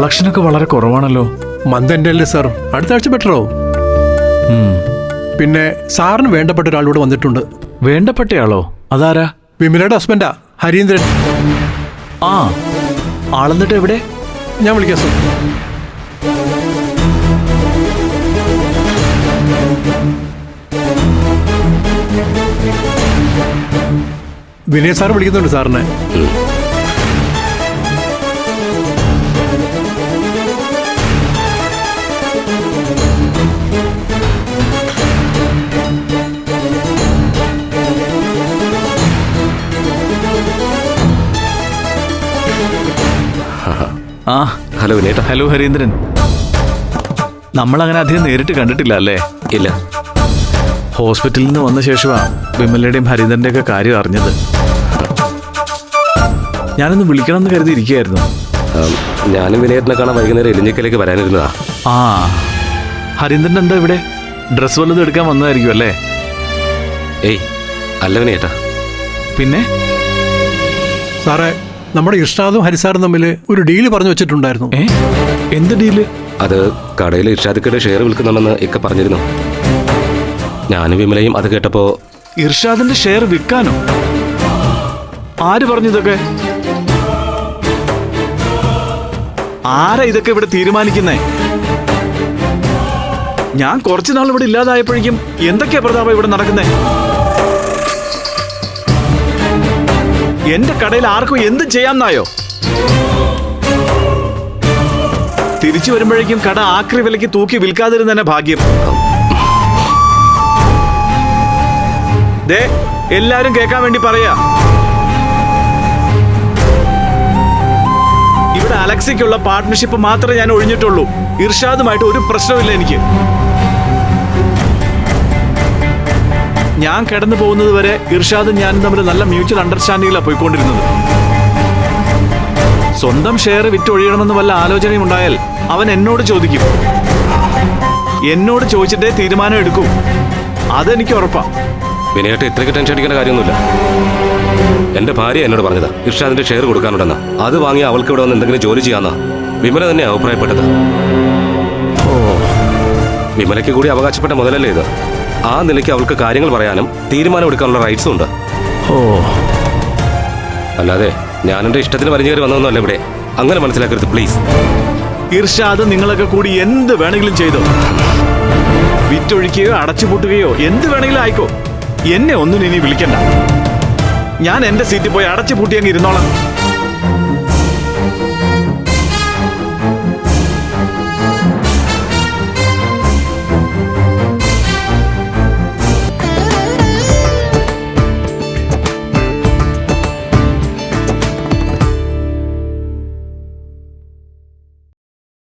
കളക്ഷനൊക്കെ വളരെ കുറവാണല്ലോ. മന്ത് എന്റെ അല്ലേ സാർ? അടുത്ത ആഴ്ച ബെറ്റർ ആവും. പിന്നെ സാറിന് വേണ്ടപ്പെട്ട ഒരാളിവിടെ വന്നിട്ടുണ്ട്. വേണ്ടപ്പെട്ടയാളോ? അതാരാ? വിമലയുടെ ഹസ്ബൻഡാ ഹരീന്ദ്രൻ. ആ ആളെന്നിട്ട് എവിടെ? ഞാൻ വിളിക്കാം സാർ വിനയ സാർ വിളിക്കുന്നുണ്ട് സാറിനെ. ആ ഹലോ വിനേട്ട ഹലോ ഹരീന്ദ്രൻ. നമ്മൾ അങ്ങനെ അധികം നേരിട്ട് കണ്ടിട്ടില്ല അല്ലേ? ഇല്ല. ഹോസ്പിറ്റലിൽ നിന്ന് വന്ന ശേഷമാണ് വിമലയുടെയും ഹരീന്ദ്രന്റെ ഒക്കെ കാര്യം അറിഞ്ഞത്. ഞാനൊന്ന് വിളിക്കണം എന്ന് കരുതി ഇരിക്കുകയായിരുന്നു ഞാനും വിനയത്തിനെ കാണാൻ വൈകുന്നേരം എലിഞ്ഞിക്കലേക്ക് വരാനിരുന്നതാ. ആ ഹരീന്ദ്രൻ എന്താ ഇവിടെ? ഡ്രസ് വല്ലതും എടുക്കാൻ വന്നതായിരിക്കും അല്ലേ? ഏയ് അല്ല വിനയേട്ടാ. പിന്നെ? സാറേ നമ്മുടെ ഇർഷാദും ഹരിസാറും തമ്മിൽ ഒരു ഡീൽ പറഞ്ഞു വെച്ചിട്ടുണ്ടായിരുന്നു. ഏ? എന്ത് ഡീൽ? അത് കടയിൽ ഇർഷാദിക്കയുടെ ഷെയർ വിൽക്കുന്നുണ്ടെന്ന് ഇക്ക പറഞ്ഞിരുന്നു. ഞാനും വിമലയും അത് കേട്ടപ്പോ ഇർഷാദിന്റെ ഷെയർ വിൽക്കാനോ? ആര് പറഞ്ഞു ഇതൊക്കെ? ആരാ ഇതൊക്കെ ഇവിടെ തീരുമാനിക്കുന്നേ? ഞാൻ കുറച്ചു നാൾ ഇവിടെ ഇല്ലാതായപ്പോഴേക്കും എന്തൊക്കെയാ പ്രതാപം ഇവിടെ നടക്കുന്നേ? എന്റെ കടയിൽ ആർക്കും എന്ത് ചെയ്യാന്നായോ തിരിച്ചു വരുമ്പോഴേക്കും കട ആക്രി വിലയ്ക്ക് തൂക്കി വിൽക്കാതിരുന്നെ ഭാഗ്യം. ദേ എല്ലാരും കേൾക്കാൻ വേണ്ടി പറയാ. ഇവിടെ അലക്സിക്കുള്ള പാർട്ട്ണർഷിപ്പ് മാത്രമേ ഞാൻ ഒഴിഞ്ഞിട്ടുള്ളൂ. ഇർഷാദുമായിട്ട് ഒരു പ്രശ്നമില്ല എനിക്ക്. ഞാൻ കിടന്നു പോകുന്നത് വരെ ഇർഷാദും ഞാനും തമ്മിൽ നല്ല മ്യൂച്വൽ അണ്ടർസ്റ്റാൻഡിങ്ങിലാണ് പോയിക്കൊണ്ടിരുന്നത്. സ്വന്തം ഷെയർ വിറ്റൊഴിയണമെന്ന് വല്ല ആലോചനയും ഉണ്ടായാൽ അവൻ എന്നോട് ചോദിക്കും. എന്നോട് ചോദിച്ചിട്ടേ തീരുമാനം എടുക്കൂ. അതെനിക്ക് ഉറപ്പാ. വിനയേട്ട ഇത്രയ്ക്ക് ടെൻഷൻ അടിക്കേണ്ട കാര്യമൊന്നുമില്ല. എന്റെ ഭാര്യ എന്നോട് പറഞ്ഞതാ ഇർഷാദിന്റെ ഷെയർ കൊടുക്കാനുണ്ടെന്ന്. അത് വാങ്ങി അവൾക്ക് ഇവിടെ വന്ന് എന്തെങ്കിലും ജോലി ചെയ്യാന്നാ. വിമല തന്നെ അഭിപ്രായപ്പെട്ടത്. വിമലയ്ക്ക് കൂടി അവകാശപ്പെട്ട മുതലല്ലേ ഇത്? ആ നിലയ്ക്ക് അവൾക്ക് കാര്യങ്ങൾ പറയാനും തീരുമാനമെടുക്കാനുള്ള റൈറ്റ്സും ഉണ്ട്. ഓ. അല്ലാതെ ഞാൻ എന്റെ ഇഷ്ടത്തിന് പറഞ്ഞു കയറി വന്നതൊന്നുമല്ല ഇവിടെ. അങ്ങനെ മനസ്സിലാക്കരുത് പ്ലീസ് ഇർഷാദ് നിങ്ങളൊക്കെ കൂടി എന്ത് വേണമെങ്കിലും ചെയ്തോ? വിറ്റൊഴിക്കുകയോ അടച്ചുപൂട്ടുകയോ എന്ത് വേണമെങ്കിലും ആയിക്കോ. എന്നെ ഒന്നും ഇനി വിളിക്കണ്ട. ഞാൻ എന്റെ സീറ്റിൽ പോയി അടച്ചു പൂട്ടി അങ്ങ് ഇരുന്നോളാം.